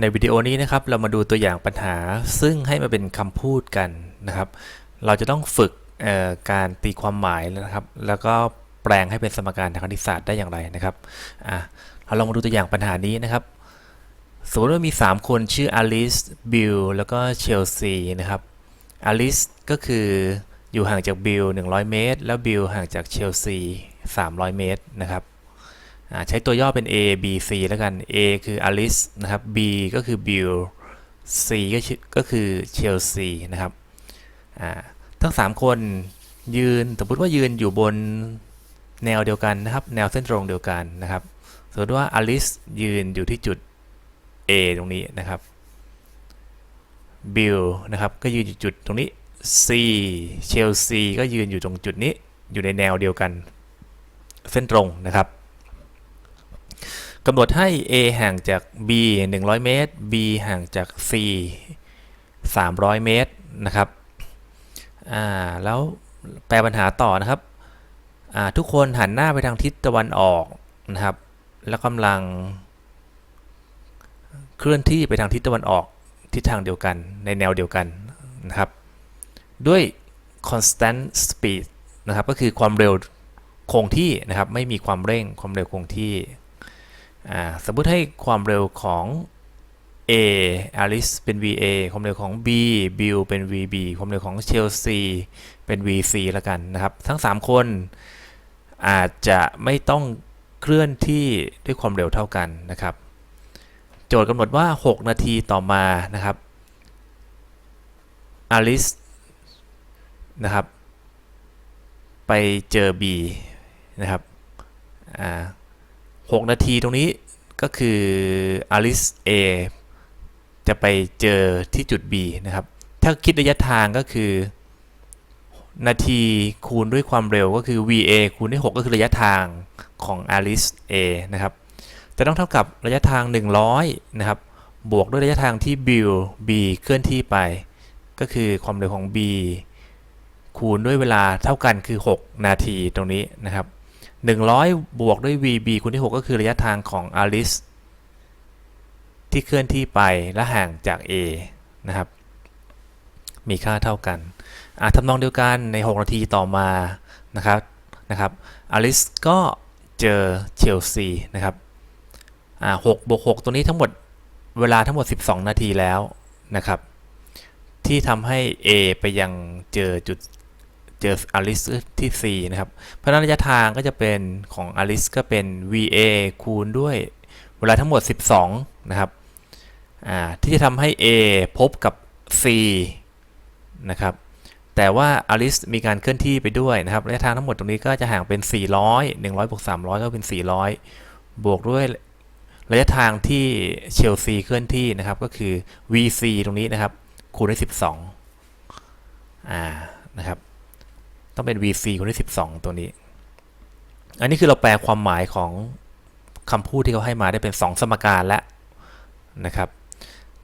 ในวิดีโอนี้นะครับเรามาดูตัวอย่างปัญหาซึ่งให้มาเป็นคำพูดกันนะครับ เราจะต้องฝึกการตีความหมายนะครับ แล้วก็แปลงให้เป็นสมการทางคณิตศาสตร์ได้อย่างไรนะครับเราลองมาดูตัวอย่างปัญหานี้นะครับสมมติว่ามี 3 คนชื่ออลิสบิลแล้วก็เชลซีนะครับอลิสก็คืออยู่ห่างจากบิล100 เมตร แล้วบิลห่างจากเชลซี300 เมตรนะครับ ใช้ตัวย่อเป็น A B C แล้วกัน A คืออลิสนะครับ B ก็คือบิล C ก็ก็คือเชลซีนะครับทั้ง 3 คนยืนสมมติว่ายืนอยู่บนแนวเดียวกันนะครับ แนวเส้นตรงเดียวกันนะครับสมมติว่าอลิสยืนอยู่ที่จุด A ตรงนี้นะครับบิลนะครับ ก็ยืนอยู่จุดตรงนี้ C เชลซีก็ยืนอยู่ตรงจุดนี้อยู่ในแนวเดียวกัน เส้นตรงนะครับ กำหนดให้ A ห่างจาก B 100 เมตร B ห่างจาก C 300 เมตรนะครับ อ่า แล้วแปลปัญหาต่อนะครับ อ่า ทุกคนหันหน้าไปทางทิศตะวันออกนะครับ แล้วกำลัง เคลื่อนที่ไปทางทิศตะวันออกทิศทางเดียวกัน ในแนวเดียวกันนะครับ ด้วย constant speed นะครับ ก็คือความเร็วคงที่นะครับ ไม่มีความเร่ง ความเร็วคงที่ สมมุติให้ความเร็วของ A Alice เป็น VA ความเร็วของ B Bill เป็น VB ความเร็วของ Chelsea เป็น VC แล้วกันนะครับ ทั้ง 3 คนอาจจะไม่ต้องเคลื่อนที่ด้วยความเร็วเท่ากันนะครับ โจทย์กำหนดว่า 6 นาทีต่อมานะครับอลิสนะครับ ไปเจอ B นะครับ อ่า 6 นาทีตรงนี้ก็คืออลิส A จะไปเจอที่จุด B นะครับ ถ้าคิดระยะทางก็คือ นาทีคูณด้วยความเร็วก็คือ VA คูณด้วย 6 ก็คือระยะทางของ Alice A นะครับจะต้องเท่ากับระยะทาง 100 นะครับ บวกด้วยระยะทางที่ Bill B เคลื่อนที่ไป ก็คือความเร็วของ B คูณด้วยเวลาเท่ากันคือ 6 นาทีตรงนี้นะครับ 100 บวกด้วย VB คูณที่ 6 ก็คือระยะทางของ Alice ที่เคลื่อนที่ไปและห่างจาก A นะครับ มีค่าเท่ากันอะทำนองเดียวกันใน 6 นาทีต่อมานะครับนะครับอลิสก็เจอเชลซีนะครับอ่า6บวก6ตัวนี้ทั้งหมดเวลาทั้งหมด 12 นาทีแล้วนะครับ ที่ทำให้ A ไปยังเจอจุด เจออลิสที่ C นะครับ เพราะนั้นระยะทางก็จะเป็นของอลิสก็เป็น VA คูณด้วยเวลาทั้งหมด 12 นะครับ ที่จะทำให้ A พบกับ C นะครับ แต่ว่าอลิสมีการเคลื่อนที่ไปด้วยนะครับระยะทางทั้งหมดตรงนี้ก็จะห่างเป็น 400 100บวก300 ก็เป็น 400 บวกด้วยระยะทางที่เชลซีเคลื่อนที่นะครับก็คือ VC ตรงนี้นะครับคูณด้วย12 อ่านะครับ ต้องเป็น VC คูณด้วย12 ตัวนี้ อันนี้คือเราแปลความหมายของคำพูดที่เขาให้มาได้เป็น 2 สมการแล้วนะครับ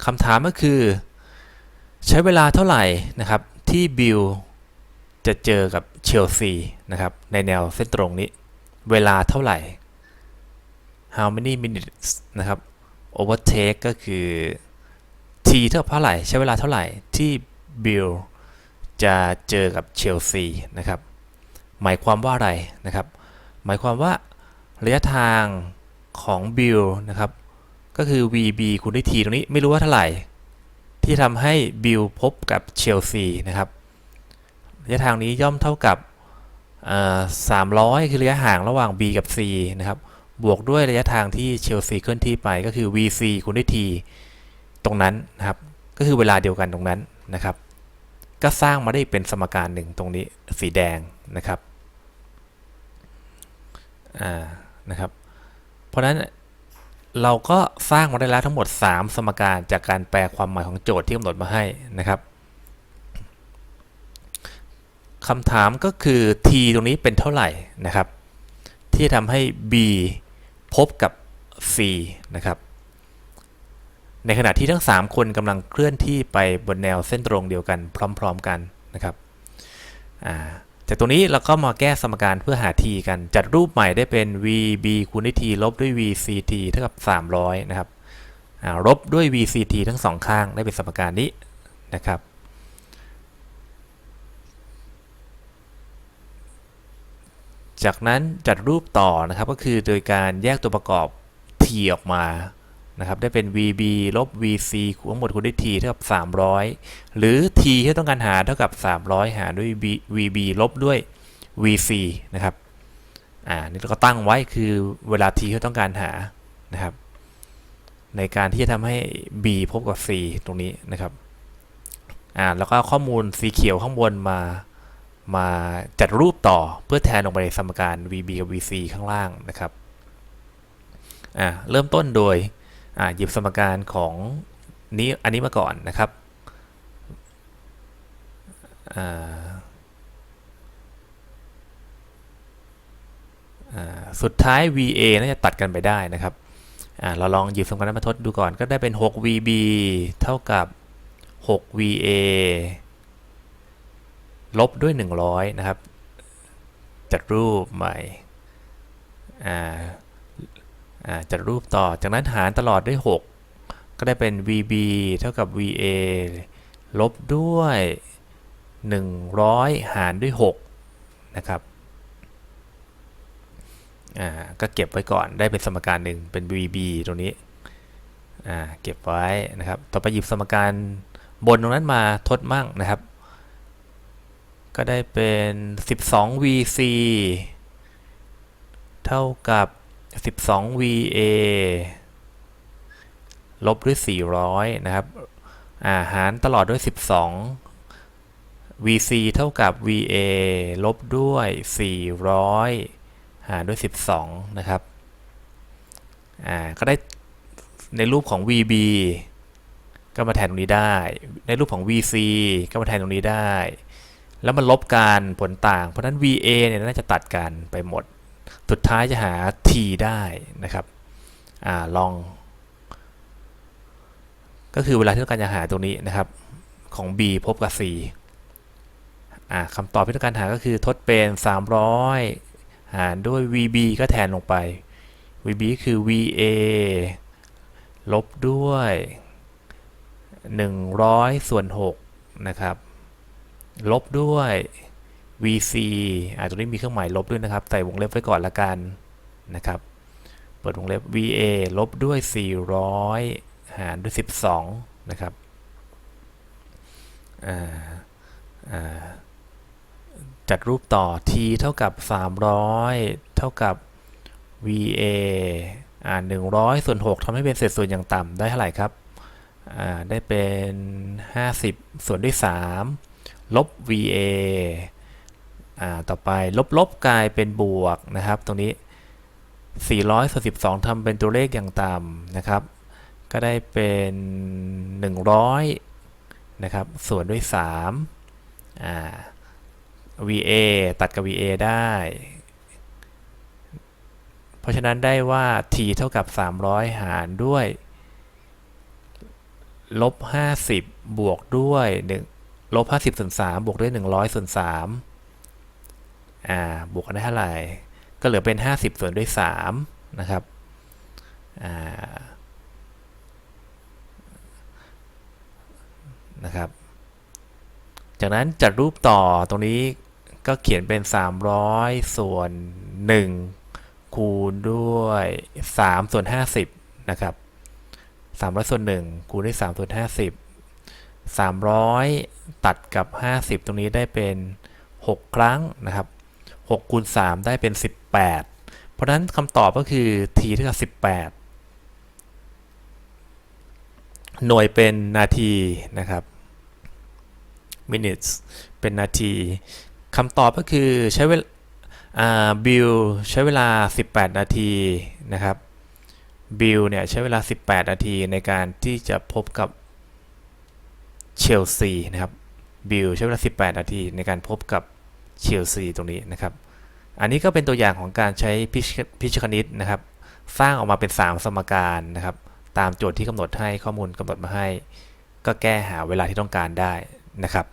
คำถามก็คือ ใช้เวลาเท่าไหร่นะครับ ที่บิลจะเจอกับเชลซีนะครับ ในแนวเส้นตรงนี้ เวลาเท่าไหร่ how many minutes นะครับ overtake ก็คือ t เท่าเท่าไหร่ ใช้เวลาเท่าไหร่ที่บิล จะเจอกับเชลซีนะครับหมายความว่าอะไรนะครับ หมายความว่าระยะทางของบิลนะครับก็คือ VB คูณด้วย t ตรงนี้ไม่รู้ว่าเท่าไหร่ ที่ทำให้บิลพบกับเชลซีนะครับระยะทางนี้ย่อมเท่ากับสามร้อยคือระยะห่างระหว่าง B กับ C นะครับบวกด้วยระยะทางที่เชลซีเคลื่อนที่ไปก็คือ VC คูณด้วย T ตรงนั้นนะครับ ก็คือเวลาเดียวกันตรงนั้นนะครับ ก็สร้างมาได้เป็นสมการหนึ่งตรงนี้สีแดงนะครับอ่านะครับ เพราะฉะนั้นเราก็สร้างมาได้แล้วทั้งหมด 3 สมการจากการแปลความหมายของโจทย์ที่กำหนดมาให้นะครับคำถามก็คือ t ตรงนี้เป็นเท่าไหร่นะครับ ที่ทำให้ b พบกับ c นะครับ ในขณะที่ทั้ง 3 คนกำลังเคลื่อนที่ไปบนแนวเส้นตรงเดียวกันพร้อม ๆกันนะครับจากตรงนี้เราก็มาแก้สมการเพื่อหา t กัน จัดรูปใหม่ได้เป็น vb คูณด้วย t ลบด้วย vct เท่ากับ 300 นะครับลบด้วย VCT ทั้งสองข้างได้เป็นสมการนี้นะครับจากนั้นจัดรูปต่อนะครับก็คือโดยการแยกตัวประกอบ t ออกมา นะครับได้เป็น vb ลบ vc คูณทั้งหมดคูณด้วย t เท่ากับ 300 หรือ t ที่ต้องการหาเท่ากับ 300 หารด้วย V- vb ลบด้วย vc นะครับอ่านี่เราก็ตั้งไว้คือเวลา t ที่ต้องการหานะครับ ในการที่จะทำให้ b พบกับ c ตรงนี้นะครับอ่าแล้วก็ข้อมูลสีเขียวข้างบนมามาจัดรูปต่อเพื่อแทนลงไปในสมการ VB กับ VC ข้างล่างนะครับ อ่า เริ่มต้นโดย หยิบสมการของนี้อันนี้มาก่อนนะครับสุดท้าย VA น่าจะตัดกันไปได้นะครับ เราลองหยิบสมการนั้นมาทดดูก่อนก็ได้เป็น 6 VB เท่ากับ 6 VA ลบด้วย 100 นะครับ จัดรูปใหม่ อ่า จัดรูปต่อ จากนั้นหารตลอดด้วย 6 ก็ได้เป็น VB เท่ากับ VA ลบด้วย 100 หารด้วย 6 นะครับอ่าก็เก็บไว้ก่อนได้เป็นสมการหนึ่งเป็น VB ตรงนี้อ่าเก็บไว้นะครับ ต่อไปหยิบสมการบนตรงนั้นมาทดมั่งนะครับ ก็ได้เป็น 12 VC เท่ากับ 12 VA ลบด้วย 400 นะครับ อาหารตลอดด้วย 12 VC เท่ากับ VA ลบด้วย 400 หารด้วย 12 นะครับ อ่า ก็ได้ในรูปของ VB ก็มาแทนตรงนี้ได้ ในรูปของ VC ก็มาแทนตรงนี้ได้ แล้วมันลบกันผลต่าง เพราะนั้น VA เนี่ยน่าจะตัดกันไปหมด สุดท้ายจะหา T ได้นะครับอลอง ก็คือเวลาที่ต้องการจะหาตรงนี้นะครับ ของ B พบกับ C อ่าคำตอบที่ต้องการหาก็คือทดเป็น 300 หารด้วย VB ก็แทนลงไป VB คือ VA ลบด้วย 100 ส่วน 6 นะครับ ลบด้วย VC อ่าตรงนี้มีเครื่องหมายลบด้วยนะครับ ใส่วงเล็บไว้ก่อนละกันนะครับ เปิดวงเล็บ VA ลบด้วย 400 หารด้วย 12 นะครับจัดรูปต่อ t เท่ากับ 300 เท่ากับ VA อ่า100 ส่วน 6ทำให้เป็นเศษส่วนอย่างต่ำได้เท่าไหร่ครับ อ่า ได้เป็น 50 ส่วนด้วย 3 ลบ VA อ่าต่อไปลบลบกลายเป็นบวกนะครับ ตรงนี้ 412ทำเป็นตัวเลขอย่างต่ำนะครับ ก็ได้เป็น 100 นะครับ ส่วนด้วย3อ่า VA ตัดกับ VA ได้ เพราะฉะนั้นได้ว่า t เท่ากับ 300 หารด้วย ลบ 50 บวกด้วย1ลบ 50ส่วน3บวกด้วย 100ส่วน3 อ่าบวกกันได้เท่าไหร่ ก็เหลือเป็น 50 ส่วนด้วย3นะครับอ่านะครับ จากนั้นจัดรูปต่อตรงนี้ก็เขียนเป็น 300 ส่วน 1 คูณด้วย 3 ส่วน 50 นะครับ 300 ส่วน 1 คูณด้วย 3 ส่วน 50 300 ตัดกับ 50 ตรงนี้ได้เป็น 6 ครั้งนะครับ 6คูณ3ได้เป็น 18 เพราะฉะนั้นคำตอบก็คือ t เท่ากับ 18 หน่วยเป็นนาทีนะครับ minutes เป็นนาทีคำตอบก็คือใช้เวลาบิลใช้เวลา 18 นาทีนะครับบิลเนี่ยใช้เวลา 18 นาทีในการที่จะพบกับเชลซีนะครับบิลใช้เวลา 18 นาทีในการพบกับ เชลซีตรงนี้นะครับ อันนี้ก็เป็นตัวอย่างของการใช้พิชคณิตนะครับ สร้างออกมาเป็น 3 สมการนะครับ ตามโจทย์ที่กำหนดให้ข้อมูลกำหนดมาให้ ก็แก้หาเวลาที่ต้องการได้นะครับ